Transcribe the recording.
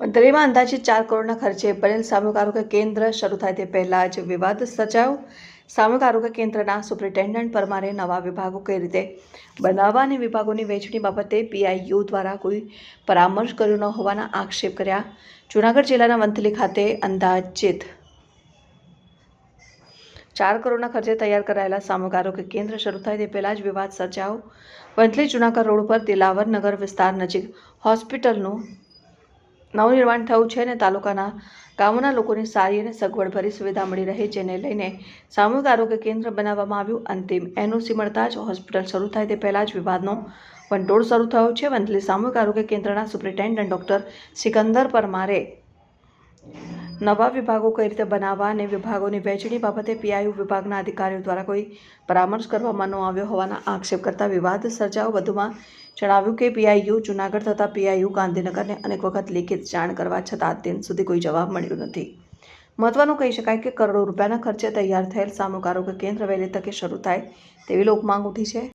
મંત્રીમાં અંદાજિત ચાર કરોડના ખર્ચે બનેલ સામૂહિક આરોગ્ય કેન્દ્ર શરૂ થાય તે પહેલાં જ વિવાદ સર્જાયો. સામૂહિક આરોગ્ય કેન્દ્રના સુપ્રિન્ટેન્ડન્ટ પરમારે નવા વિભાગો કઈ રીતે બનાવવા અને વિભાગોની વહેંચણી બાબતે પીઆઈયુ દ્વારા કોઈ પરામર્શ કર્યો ન હોવાના આક્ષેપ કર્યા. જૂનાગઢ જિલ્લાના વંથલી ખાતે અંદાજિત ચાર કરોડના ખર્ચે તૈયાર કરાયેલા સામૂહિક આરોગ્ય કેન્દ્ર શરૂ થાય તે પહેલાં જ વિવાદ સર્જાયો. વંથલી જૂનાગઢ રોડ પર દિલાવર નગર વિસ્તાર નજીક હોસ્પિટલનું નવનિર્માણ થયું છે અને તાલુકાના ગામોના લોકોને સારી અને સગવડભરી સુવિધા મળી રહે જેને લઈને સામૂહિક આરોગ્ય કેન્દ્ર બનાવવામાં આવ્યું. અંતિમ એનઓસી મળતા જ હોસ્પિટલ શરૂ થાય તે પહેલાં જ વિવાદનો વંટોળ શરૂ થયો છે. વંથલી સામૂહિક આરોગ્ય કેન્દ્રના સુપ્રિન્ટેન્ડન્ટ ડૉક્ટર સિકંદર પરમારે નવા વિભાગો કઈ રીતે બનાવવા અને વિભાગોની વહેંચણી બાબતે પીઆઈયુ વિભાગના અધિકારીઓ દ્વારા કોઈ પરામર્શ કરવામાં ન આવ્યો હોવાના આક્ષેપ કરતા વિવાદ સર્જાયો. વધુમાં જણાવ્યું કે પીઆઈયુ જૂનાગઢ તથા પીઆઈયુ ગાંધીનગરને અનેક વખત લેખિત જાણ કરવા છતાં દિન સુધી કોઈ જવાબ મળ્યો નથી. મહત્વનું કહી શકાય કે કરોડો રૂપિયાના ખર્ચે તૈયાર થયેલ સામુકારોગ્ય કેન્દ્ર વહેલી તકે શરૂ થાય તેવી લોકમાંગ ઉઠી છે.